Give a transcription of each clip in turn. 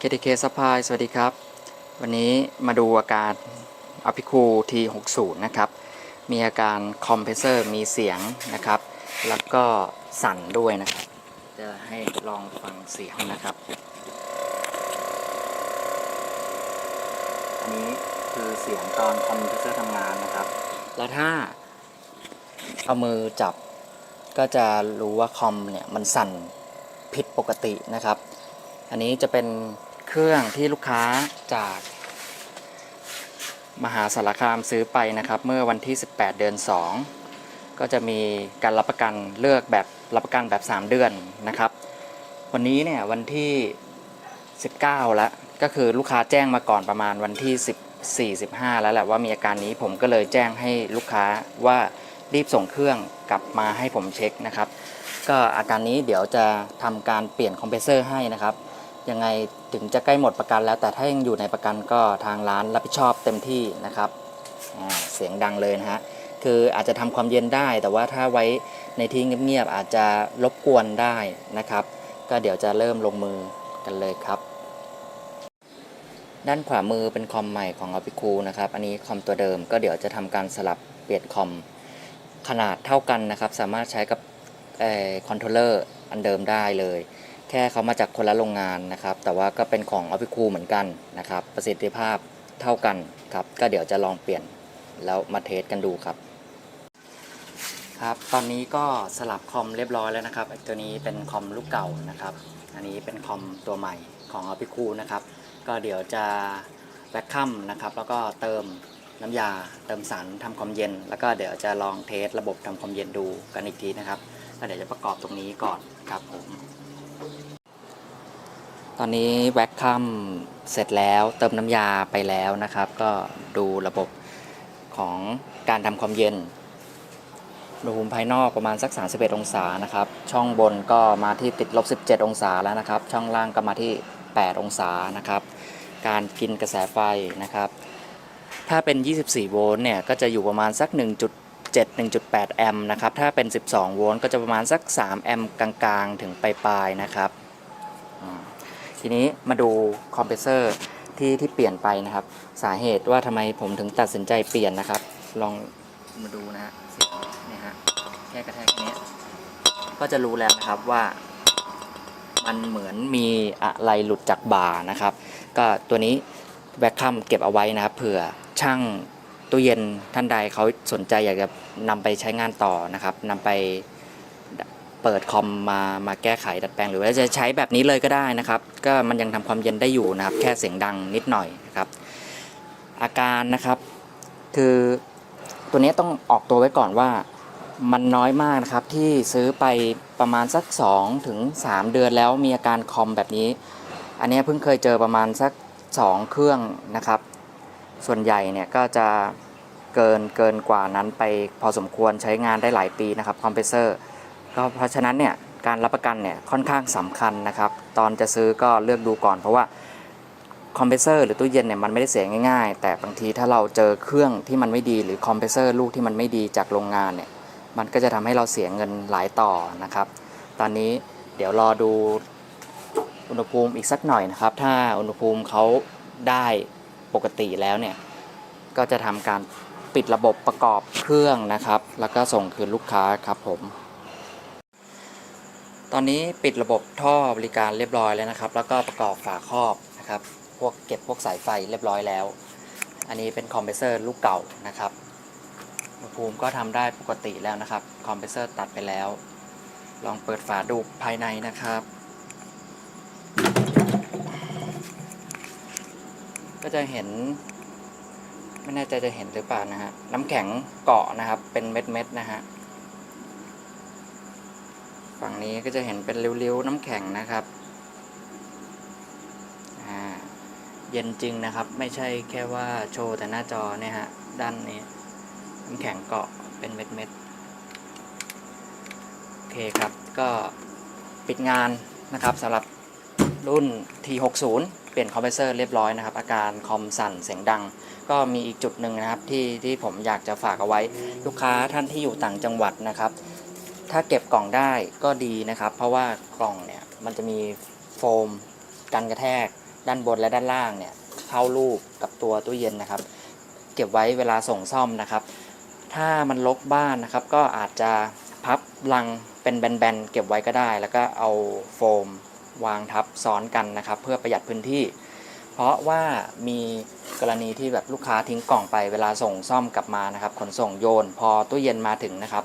KTK Supply สวัสดีครับ วันนี้มาดูอาการ a p i c o T60 นะครับ มีอาการคอมเพรสเซอร์มีเสียงนะครับ แล้วก็สั่นด้วยนะครับ จะให้ลองฟังเสียงนะครับ อันนี้คือเสียงตอนคอมเพรสเซอร์ทำงานนะครับ แล้วถ้าเอามือจับก็จะรู้ว่าคอมเนี่ยมันสั่นผิดปกตินะครับ อันนี้จะเป็น เครื่องที่ลูกค้าจากมหาสารคามซื้อไปนะครับ เมื่อวันที่ 18 เดือน 2 ก็จะมีการรับประกันเลือกแบบรับประกันแบบ 3 เดือนนะครับ วันนี้เนี่ยวันที่ 19 แล้ว ก็คือลูกค้าแจ้งมาก่อนประมาณวันที่ 14 15 แล้วแหละว่ามีอาการนี้ผมก็เลยแจ้งให้ลูกค้าว่ารีบส่งเครื่องกลับมาให้ผมเช็คนะครับ ก็อาการนี้เดี๋ยวจะทำการเปลี่ยนคอมเพรสเซอร์ให้นะครับ ยังไงถึงจะใกล้หมดประกันแล้ว แต่ถ้ายังอยู่ในประกันก็ทางร้านรับผิดชอบเต็มที่นะครับเสียงดังเลยนะฮะคืออาจจะทำความเย็นได้ แต่ว่าถ้าไว้ในที่เงียบๆอาจจะรบกวนได้นะครับ ก็เดี๋ยวจะเริ่มลงมือกันเลยครับ ด้านขวามือเป็นคอมใหม่ของ a p i c o นะครับ อันนี้คอมตัวเดิมก็เดี๋ยวจะทำการสลับเปลี่ยนคอมขนาดเท่ากันนะครับ สามารถใช้กับคอนโทรลเลอร์อันเดิมได้เลย ค่เขามาจากคนละโรงงานนะครับ แต่ว่าก็เป็นของ a p i c o เหมือนกันนะครับ ประสิทธิภาพเท่ากันครับ ก็เดี๋ยวจะลองเปลี่ยนแล้วมาเทสกันดูครับ ครับ ตอนนี้ก็สลับคอมเรียบร้อยแล้วนะครับ ตัวนี้เป็นคอมลูกเก่านะครับ อันนี้เป็นคอมตัวใหม่ของ a p i c o นะครับ ก็เดี๋ยวจะแวคคัมนะครับ แล้วก็เติมน้ำยาเติมสารทำความเย็น แล้วก็เดี๋ยวจะลองเทสระบบทำความเย็นดูกันอีกทีนะครับก็เดี๋ยวจะประกอบตรงนี้ก่อนครับผม ตอนนี้แวคคัมเสร็จแล้วเติมน้ำยาไปแล้วนะครับ ก็ดูระบบของการทำความเย็นอุณหภูมิภายนอกประมาณสัก 31 องศานะครับ ช่องบนก็มาที่ติดลบ 17 องศาแล้วนะครับ ช่องล่างก็มาที่ 8 องศานะครับ การกินกระแสไฟนะครับ ถ้าเป็น 24 โวลต์เนี่ย ก็จะอยู่ประมาณสัก 1.7 1.8 แอมป์นะครับ ถ้าเป็น 12 โวลต์ก็จะประมาณสัก 3 แอมป์กลางๆ ถึงปลายๆนะครับ ทีนี้มาดูคอมเพรสเซอร์ที่ที่เปลี่ยนไปนะครับ สาเหตุว่าทำไมผมถึงตัดสินใจเปลี่ยนนะครับ ลองมาดูนะฮะเนี่ยฮะแค่กระแทกนี้ก็จะรู้แล้วนะครับว่า มันเหมือนมีอะไรหลุดจากบ่านะครับ ก็ตัวนี้แวคคัมเก็บเอาไว้นะครับเผื่อช่างตู้เย็นท่านใดเขาสนใจอยากจะนำไปใช้งานต่อนะครับนำไป เปิดคอมมามาแก้ไขดัดแปลง หรือว่าจะใช้แบบนี้เลยก็ได้นะครับ ก็มันยังทำความเย็นได้อยู่นะครับ แค่เสียงดังนิดหน่อยนะครับ อาการนะครับ คือตัวนี้ต้องออกตัวไว้ก่อนว่ามันน้อยมากนะครับที่ซื้อไปประมาณสัก2ถึง3เดือนแล้วมีอาการคอมแบบนี้ อันนี้เพิ่งเคยเจอประมาณสัก 2 เครื่องนะครับ ส่วนใหญ่เนี่ยก็จะเกินเกินกว่านั้นไปพอสมควรใช้งานได้หลายปีนะครับคอมเพรสเซอร์ ก็เพราะฉะนั้นเนี่ยการรับประกันเนี่ยค่อนข้างสำคัญนะครับ ตอนจะซื้อก็เลือกดูก่อน เพราะว่าคอมเพรสเซอร์หรือตู้เย็นเนี่ยมันไม่ได้เสียง่ายๆ แต่บางทีถ้าเราเจอเครื่องที่มันไม่ดีหรือคอมเพรสเซอร์ลูกที่มันไม่ดีจากโรงงานเนี่ยมันก็จะทำให้เราเสียเงินหลายต่อนะครับ ตอนนี้เดี๋ยวรอดูอุณหภูมิอีกสักหน่อยนะครับ ถ้าอุณหภูมิเขาได้ปกติแล้วเนี่ยก็จะทำการปิดระบบประกอบเครื่องนะครับ แล้วก็ส่งคืนลูกค้าครับผม ตอนนี้ปิดระบบท่อบริการเรียบร้อยแล้วนะครับ แล้วก็ประกอบฝาครอบนะครับ พวกเก็บพวกสายไฟเรียบร้อยแล้ว อันนี้เป็นคอมเพรสเซอร์ลูกเก่านะครับอุณหภูมิก็ทำได้ปกติแล้วนะครับ คอมเพรสเซอร์ตัดไปแล้ว ลองเปิดฝาดูภายในนะครับ ก็จะเห็นไม่แน่ใจจะเห็นหรือเปล่านะฮะ น้ำแข็งเกาะนะครับ เป็นเม็ดๆนะฮะ ฝั่งนี้ก็จะเห็นเป็นริ้วๆน้ำแข็งนะครับเย็นจริงนะครับ ไม่ใช่แค่ว่าโชว์แต่หน้าจอเนี่ยฮะ ด้านนี้น้ำแข็งเกาะเป็นเม็ดๆโอเคครับ ก็ปิดงานนะครับสำหรับรุ่น T60 เปลี่ยนคอมเพรสเซอร์เรียบร้อยนะครับ อาการคอมสั่นเสียงดัง ก็มีอีกจุดหนึ่งนะครับที่ที่ผมอยากจะฝากเอาไว้ ลูกค้าท่านที่อยู่ต่างจังหวัดนะครับ ถ้าเก็บกล่องได้ก็ดีนะครับ เพราะว่ากล่องเนี่ยมันจะมีโฟมกันกระแทก ด้านบนและด้านล่างเนี่ยเข้ารูปกับตัวตู้เย็นนะครับ เก็บไว้เวลาส่งซ่อมนะครับ ถ้ามันลกบ้านนะครับ ก็อาจจะพับลังเป็นแบนๆเก็บไว้ก็ได้ แล้วก็เอาโฟมวางทับซ้อนกันนะครับ เพื่อประหยัดพื้นที่ เพราะว่ามีกรณีที่แบบลูกค้าทิ้งกล่องไปเวลาส่งซ่อมกลับมานะครับ ขนส่งโยน พอตู้เย็นมาถึงนะครับ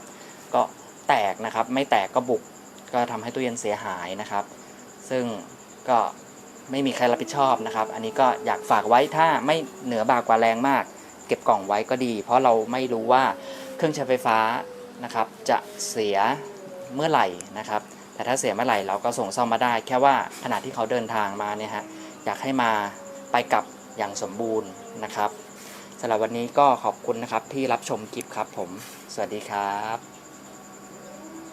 ก็ แตกนะครับ ไม่แตกก็บุกก็ทำให้ตู้เย็นเสียหายนะครับ ซึ่งก็ไม่มีใครรับผิดชอบนะครับ อันนี้ก็อยากฝากไว้ถ้าไม่เหนือบากกว่าแรงมาก เก็บกล่องไว้ก็ดี เพราะเราไม่รู้ว่าเครื่องใช้ไฟฟ้านะครับ จะเสียเมื่อไหร่นะครับ แต่ถ้าเสียเมื่อไหร่เราก็ส่งซ่อมมาได้ แค่ว่าขณะที่เขาเดินทางมาเนี่ยฮะอยากให้มาไปกลับอย่างสมบูรณ์นะครับสำหรับวันนี้ก็ขอบคุณนะครับที่รับชมคลิปครับผม สวัสดีครับ